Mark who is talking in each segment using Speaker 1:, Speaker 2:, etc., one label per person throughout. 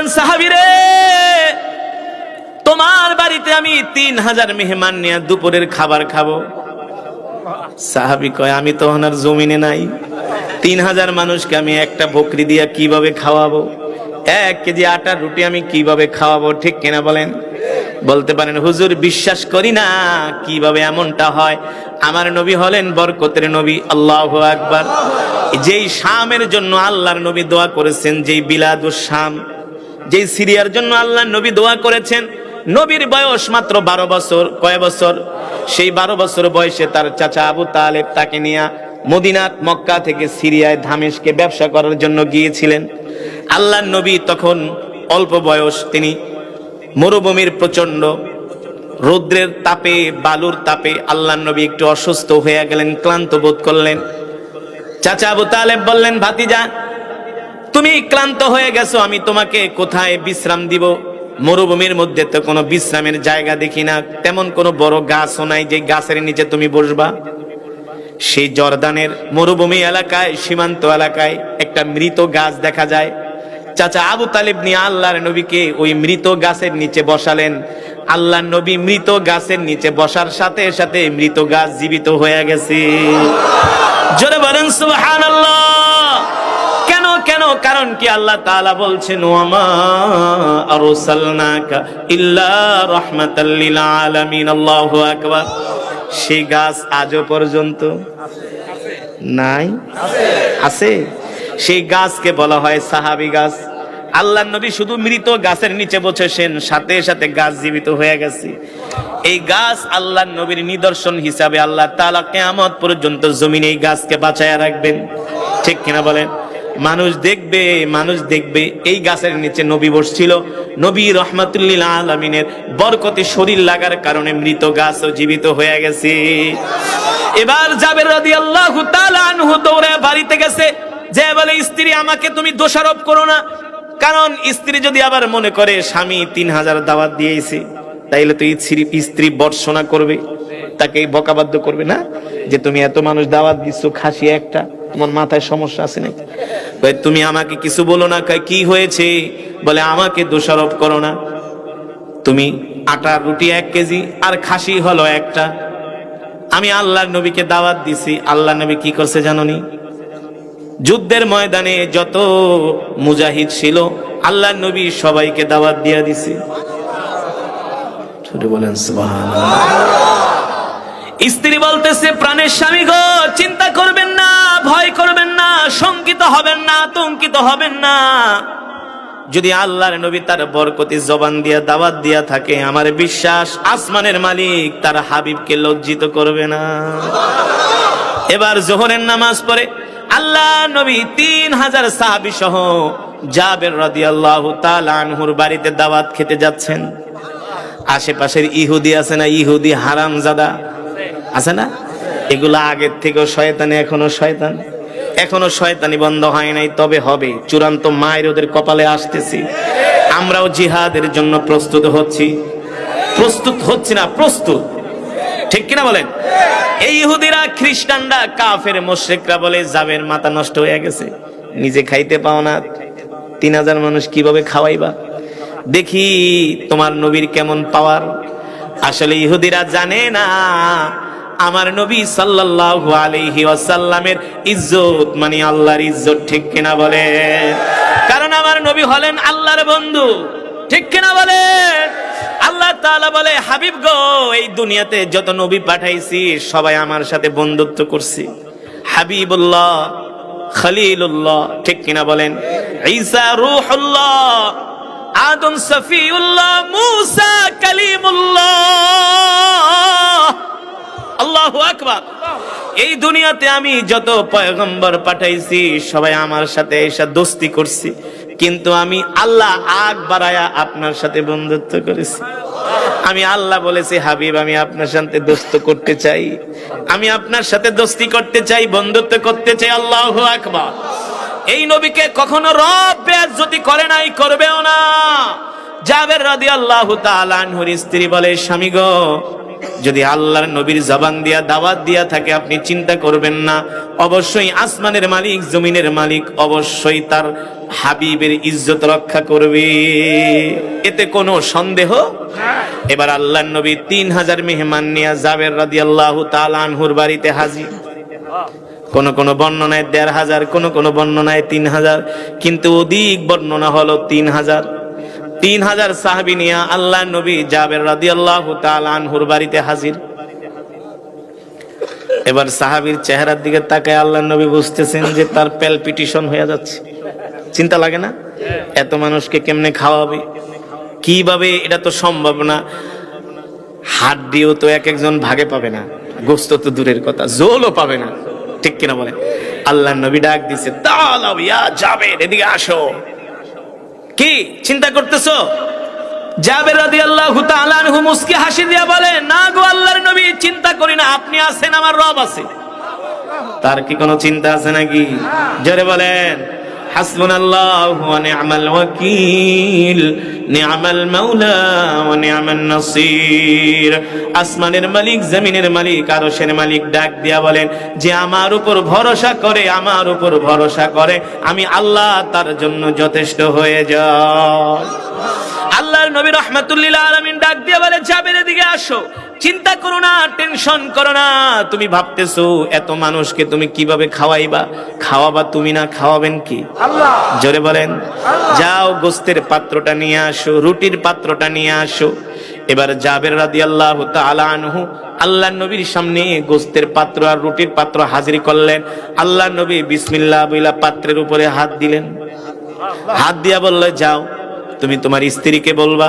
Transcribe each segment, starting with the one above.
Speaker 1: বললেন সাহাবিরে, তোমার বাড়িতে আমি তিন হাজার মেহমান নিয়ে দুপুরের খাবার খাব। সাহাবি কয়, আমি তো ওনার জমিনে নাই। তিন হাজার মানুষকে আমি একটা বকরি দিয়া কীভাবে খাওয়াবো? এক কেজি আটার রুটি আমি কীভাবে খাওয়াবো? ঠিক কিনা বলেন? বলতে পারেন, হুজুর, বিশ্বাস করি না কীভাবে এমনটা হয়। আমার নবী হলেন বরকতের নবী, আল্লাহ আকবার। যেই শামের জন্য আল্লাহর নবী দোয়া করেছেন, যেই বিলাদুস শাম যেই সিরিয়ার জন্য আল্লাহ নবী দোয়া করেছেন, নবীর বয়স মাত্র বারো বছর, কয় বছর? সেই বারো বছর বয়সে তার চাচা আবু তালেব তাকে নিয়ে মদিনাত মক্কা থেকে সিরিয়ায় ধামেশকে ব্যবসা করার জন্য গিয়েছিলেন। আল্লাহ নবী তখন অল্প বয়স, তিনি মরুভূমির প্রচণ্ড রৌদ্রের তাপে, বালুর তাপে আল্লাহ নবী একটু অসুস্থ হয়ে গেলেন, ক্লান্ত বোধ করলেন। চাচা আবু তালেব বললেন, ভাতিজা তুমি ক্লান্ত হয়ে গেছো, আমি তোমাকে কোথায় বিশ্রাম দিব? মরুভূমির মধ্যে তো কোনো বিশ্রামের জায়গা দেখি না, তেমন কোনো বড় গাছও নাই যে গাছের নিচে তুমি বসবা। সেই জর্দানের মরুভূমি এলাকায়, সীমান্ত এলাকায় একটা মৃত গাছ দেখা যায়। চাচা আবু তালিব নিয়ে আল্লাহর নবীকে ওই মৃত গাছের নিচে বসালেন। আল্লাহ নবী মৃত গাছের নিচে বসার সাথে সাথে মৃত গাছ জীবিত হয়ে গেছে। জোরে বলেন, সুবহানাল্লাহ। কারণ কি আল্লাহ তাআলা বলছেন ইল্লা সেই গাছ আজও পর্যন্ত নাই? আছে। সেই গাছকে বলা হয় সাহাবি গাছ। আল্লাহ নবী শুধু মৃত গাছের নিচে বসেছেন, সাথে সাথে গাছ জীবিত হয়ে গেছে। এই গাছ আল্লাহ নবীর নিদর্শন হিসাবে আল্লাহ তাআলা কিয়ামত পর্যন্ত জমিনে এই গাছকে বাঁচায়া রাখবেন। ঠিক কিনা বলেন? মানুষ দেখবে মানুষ দেখবে, এই গাছের নিচে নবী বসছিল। নবী রহমাতুল্লিল আলমিনের বরকতে শরীর লাগার কারণে মৃত গাছও জীবিত হয়ে গেছে। এবার যাবে আল্লাহ দৌড়ে বাড়িতে গেছে। যে বলে, স্ত্রী, আমাকে তুমি দোষারোপ করো না। কারণ স্ত্রী যদি আবার মনে করে, স্বামী তিন হাজার দাওয়াত দিয়েছে, তাইলে তো স্ত্রী বর্ষনা করবে, তাকে বকাবাদ্য করবে না? যে তুমি এত মানুষ দাওয়াত দিচ্ছ, খাসি একটা, তোমার মাথায় সমস্যা আছে নাকি? কয়, তুমি আমাকে কিছু বলো না কয়, কি হয়েছে? বলে আমাকে দোষারোপ করো না। তুমি আটা রুটি এক কেজি আর খাসি হলো একটা। আমি আল্লাহর নবীকে দাওয়াত দিছি। আল্লাহ নবী কি করছে জাননি? যুদ্ধের ময়দানে যত মুজাহিদ ছিল আল্লাহর নবী সবাইকে দাওয়াত দিয়া দিছে। বলেন সুবহানাল্লাহ। স্ত্রী বলতেছে, প্রাণের স্বামী গো, চিন্তা করবেন না, ভয় করবেন না, শঙ্কিত হবেন না, আতঙ্কিত হবেন না। যদি আল্লাহর নবী তার বরকতি জবান দিয়া, দাওয়াত দিয়া থাকে, আমার বিশ্বাস আসমানের মালিক তার হাবিবকে লজ্জিত করবে না। এবার জোহরের নামাজ পড়ে, আল্লাহ নবী তিন হাজার সাহাবি সহ জাবের রাদি আল্লাহ আনহুর বাড়িতে দাওয়াত খেতে যাচ্ছেন। আশেপাশের ইহুদি আছে না, ইহুদি হারাম জাদা আছে না? এগুলো আগের থেকেও শয়তানি, এখনও শয়তান। এখনও শয়তানি বন্ধ হয় নাই, তবে হবে। চূড়ান্ত মায়ের ওদের কপালে আসতেছি। আমরাও জিহাদের জন্য প্রস্তুত হচ্ছি। প্রস্তুত হচ্ছি না, প্রস্তুত। ঠিক কিনা বলেন? এই ইহুদিরা, খ্রিস্টানরা, কাফের মোশেকরা বলে জাবের মাথা নষ্ট হয়ে গেছে। নিজে খাইতে পাও না। তিন হাজার মানুষ কীভাবে খাওয়াইবা? দেখি তোমার নবীর কেমন পাওয়ার। আসলে ইহুদিরা জানে না আমার নবী সাল্লাল্লাহু আলাইহি ওয়াসাল্লামের ইজ্জত মানে আল্লাহর ইজ্জত ঠিক কিনা বলে? কারণ আমার নবী হলেন আল্লাহর বন্ধু, ঠিক কিনা বলে? আল্লাহ তাআলা বলে, হাবিব গো, এই দুনিয়াতে যত নবী পাঠাইছি, সবাই আমার সাথে বন্ধুত্ব করছি। হাবিবুল্লাহ, খলিলুল্লাহ, ঠিক কিনা বলেন? ঈসা রূহুল্লাহ, আদম সফিউল্লাহ, মুসা কালিমুল্লাহ। আল্লাহু আকবার। এই দুনিয়াতে আমি যত পয়গম্বর পাঠাইছি, সবাই আমার সাথে এসে দোস্তি করছি। কিন্তু আমি আল্লাহ আগ বাড়ায়া আপনার সাথে বন্ধুত্ব করেছি। আমি আল্লাহ বলেছি, হাবিব, আমি আপনার সাথে দোস্ত করতে চাই। আমি আপনার সাথে দোস্তি করতে চাই, বন্ধুত্ব করতে চাই। আল্লাহ আকবার। এই নবীকে কখনো রব বেয়াজ্জতি করে নাই, করবেও না। জাবের রাদিয়াল্লাহু তাআলা আনহুর স্ত্রী বলে, স্বামী গো যদি আল্লাহর নবীর জবান দিয়া, দাওয়াত দিয়া থাকে, আপনি চিন্তা করবেন না। অবশ্যই আসমানের মালিক, জমিনের মালিক অবশ্যই তার হাবিবের ইজ্জত রক্ষা করবে। এতে কোনো সন্দেহ? এবার আল্লাহর নবী তিন হাজার মেহমান নিয়ে জাবের রাদি আল্লাহ তালানহুর বাড়িতে হাজির। কোন কোন বর্ণনায় দেড় হাজার, কোন কোন বর্ণনায় তিন হাজার, কিন্তু অধিক বর্ণনা হলো তিন হাজার। তিন হাজার সাহাবি নিয়া আল্লাহ নবী জাবের রাদি আল্লাহ তালানহুর বাড়িতে হাজির। এবার সাহাবীর চেহারার দিকে তাকায় আল্লাহ নবী বুঝতেছেন যে তার প্যালপিটিশন হয়ে যাচ্ছে। চিন্তা লাগে না? এত মানুষকে কেমনে খাওয়াবে? কীভাবে? এটা তো সম্ভব না। হাত দিয়েও তো এক একজন ভাগে পাবে না। গোস্ত তো দূরের কথা, জোলও পাবে না। ঠিক কিনা বলে? আল্লাহ নবী ডাক দিছে তালাও ইয়া যাবে এদিকে আসো। কি চিন্তা করতেছো? হাসি দিয়া না আল্লাহর নবী, চিন্তা করি না, আপনি আছেন, আমার রব আছে। তার কি কোনো চিন্তা আছে নাকি? জোরে বলেন। হাসবুনাল্লাহু ওয়া নি'মাল ওয়াকিল, নি'মাল মাওলা ওয়া নি'মান নাসির। আসমানের মালিক, জমিনের মালিক, আরশের মালিক ডাক দিয়া বলেন, যে আমার উপর ভরসা করে, আমার উপর ভরসা করে, আমি আল্লাহ তার জন্য যথেষ্ট হয়ে যায় আল্লাহর নবী রহমাতুল্লিল আলমিন ডাক দিয়ে বলে যাবের দিকে আসো। চিন্তা করো না টেনশন করো না। তুমি ভাবতেছো এত মানুষকে তুমি কীভাবে খাওয়াইবা? খাওয়াবা তুমি না খাওয়াবেন কি? জোরে বলেন যাও গোস্তের পাত্রটা নিয়ে আসো রুটির পাত্রটা নিয়ে আসো। এবার জাবের রাদি আল্লাহ আনহু আল্লাহ নবীর সামনে গোস্তের পাত্র আর রুটির পাত্র হাজির করলেন। আল্লাহ নবী বিসমিল্লাহ বইলা পাত্রের উপরে হাত দিলেন। হাত দিয়া বললে যাও। তুমি তোমার স্ত্রীকে বলবা,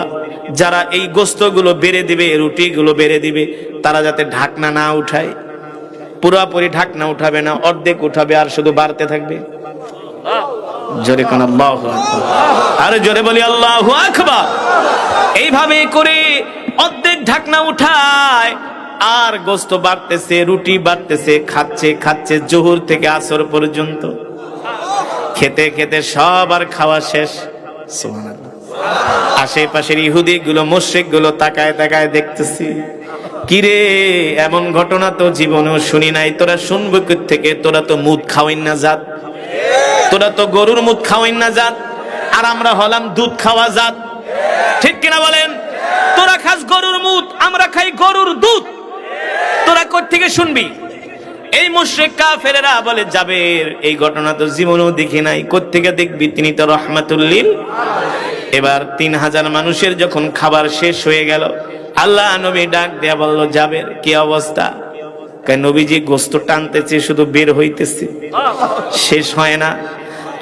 Speaker 1: যারা এই গোস্তগুলো বেড়ে দিবে, রুটিগুলো বেড়ে দিবে, তারা যাতে ঢাকনা না উঠায়। পুরোপুরি ঢাকনা উঠাবে না, অর্ধেক উঠাবে আর শুধু বাড়তে থাকবে। জোরে কোন আল্লাহ আরে জোরে বলি, আল্লাহ আকবার। এইভাবে করে অর্ধেক ঢাকনা উঠায়, আর গোস্ত বাড়তেছে, রুটি বাড়তেছে, খাচ্ছে খাচ্ছে জোহর থেকে আসর পর্যন্ত। খেতে খেতে সব আর খাওয়া শেষ। আশেপাশের ইহুদি গুলো মুশ্রিকগুলো তাকায় তাকায় দেখতেছি। কিরে, এমন ঘটনা তো জীবনেও শুনি নাই। তোরা শুনব থেকে তোরা তো মুদ খাওয়াইন না জাত। তোরা তো গরুর মুদ খাওয়াইন না জাত। আর আমরা হলাম দুধ খাওয়া জাত। ঠিক কিনা বলেন? তোরা খাস গরুর মুদ, আমরা খাই গরুর দুধ। তোরা থেকে শুনবি? এই মুশ্রিক কাফেরেরা বলে যাবের এই ঘটনা তো জীবনেও দেখি নাই। কোত্থেকে দেখবি? তিনি তো রহমাতুল্লিল এবার তিন হাজার মানুষের যখন খাবার শেষ হয়ে গেল, আল্লাহ নবী ডাক দেয়া বলল যাবের কি অবস্থা? নবীজি গোস্ত টানতেছে, শুধু বের হইতেছে। শেষ হয় না।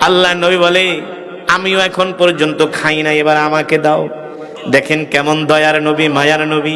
Speaker 1: আল্লাহ নবী বলে, আমিও এখন পর্যন্ত খাই না এবার আমাকে দাও। দেখেন কেমন দয়ার নবী, মায়ার নবী।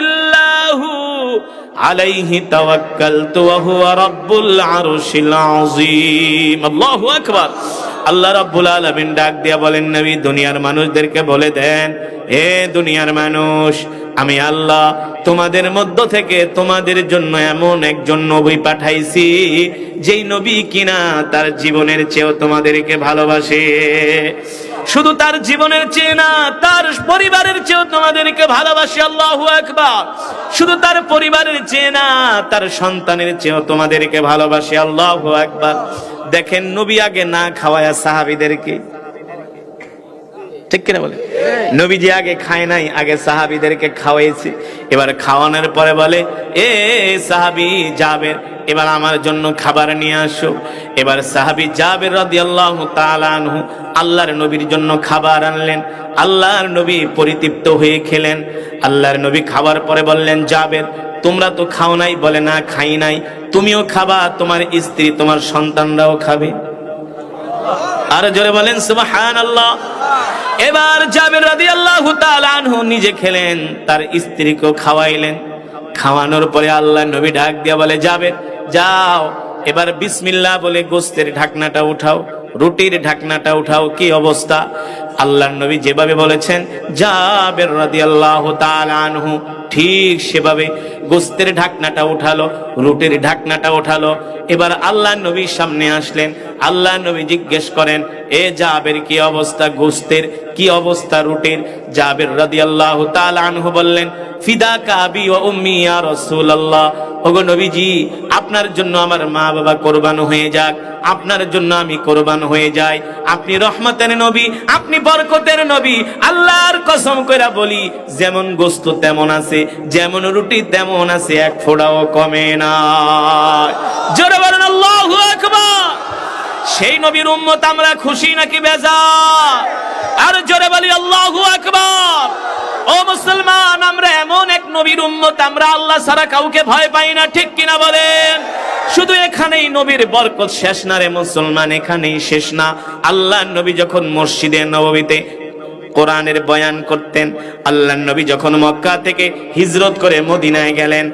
Speaker 1: আলাইহি তাওয়াক্কালতু ওয়া হুয়া রাব্বুল আরশিল আযীম। আল্লাহু আকবার। আল্লাহ রাব্বুল আলামিন ডাক দিয়া বলেন, নবী, দুনিয়ার মানুষদেরকে বলে দেন, এ দুনিয়ার মানুষ, আমি আল্লাহ তোমাদের মধ্য থেকে তোমাদের জন্য এমন একজন নবী পাঠাইছি, যেই নবী কিনা তার জীবনের চেয়েও তোমাদেরকে ভালোবাসে। শুধু তার জীবনের চেয়ে না, তার পরিবারের চেয়েও তোমাদেরকে ভালোবাসি, আল্লাহ একবার শুধু তার পরিবারের চেয়ে না, তার সন্তানের চেয়েও তোমাদেরকে ভালোবাসি, আল্লাহ একবার দেখেন, নবী আগে না খাওয়ায়া সাহাবিদেরকে ঠিক কিনা বলে? নবীজি আগে খায় নাই, আগে সাহাবিদেরকে খাওয়াইছে। এবার খাওয়ানোর পরে বলে, এ সাহাবি যাবের এবার আমার জন্য খাবার নিয়ে আসো। এবার সাহাবি জাবের আল্লাহর নবীর জন্য খাবার আনলেন। আল্লাহর নবী পরিতৃপ্ত হয়ে খেলেন। আল্লাহর নবী খাবার পরে বললেন, জাবের, তোমরা তো খাও নাই, বলে না, খাই নাই। তুমিও খাবা, তোমার স্ত্রী, তোমার সন্তানরাও খাবে। আর জোরে বলেন, সুবহানাল্লাহ। এবার জাবের রাদিয়াল্লাহু তাআলা আনহু নিজে খেলেন, তার স্ত্রীকে খাওয়াইলেন। খাওয়ানোর পরে আল্লাহ নবী ডাক দিয়া বলে যাবে যাও। এবার বিসমিল্লাহ বলে গোস্তের ঢাকনাটা উঠাও। রুটির ঢাকনাটা উঠাও, কি অবস্থা? আল্লাহর নবী যেভাবে বলেছেন, জাবের রাদিয়াল্লাহু তাআলা আনহু, ঠিক সেভাবে গোস্তের ঢাকনাটা উঠালো, রুটির ঢাকনাটা উঠালো। এবার আল্লাহ নবীর সামনে আসলেন আল্লাহ নবী জিজ্ঞেস করেন, এ জাবের কি অবস্থা? গোস্তের কি অবস্থা রুটির? জাবের রাদিয়াল্লাহু তাআলা আনহু বললেন ফিদা কাবি ও উম্মি ইয়া রাসূলুল্লাহ। ওগো নবীজি, আপনার জন্য আমার মা বাবা কোরবান হয়ে যাক, আপনার জন্য আমি কোরবান হয়ে যাই। আপনি রহমতের নবী, আপনি বরকতের নবী, আল্লাহর কসম কইরা বলি, যেমন গোস্ত তেমন আছে, যেমন রুটি তেমন আছে, এক ফোঁটাও কমে না। সেই নবীর উম্মত আমরা খুশি নাকি বেজার? আর জোরে বলি, আল্লাহু আকবার ও মুসলমান আমরা এমন এক নবীর উম্মত, আমরা আল্লাহ ছাড়া কাউকে ভয় পাই না, ঠিক কিনা বলেন? শুধু এখানেই নবীর বরকত শেষ না রে মুসলমান, এখানেই শেষ না। আল্লাহ নবী যখন মসজিদে নববীতে কোরআনের বয়ান করতেন আল্লাহ নবী যখন মক্কা থেকে হিজরত করে মদিনায় গেলেন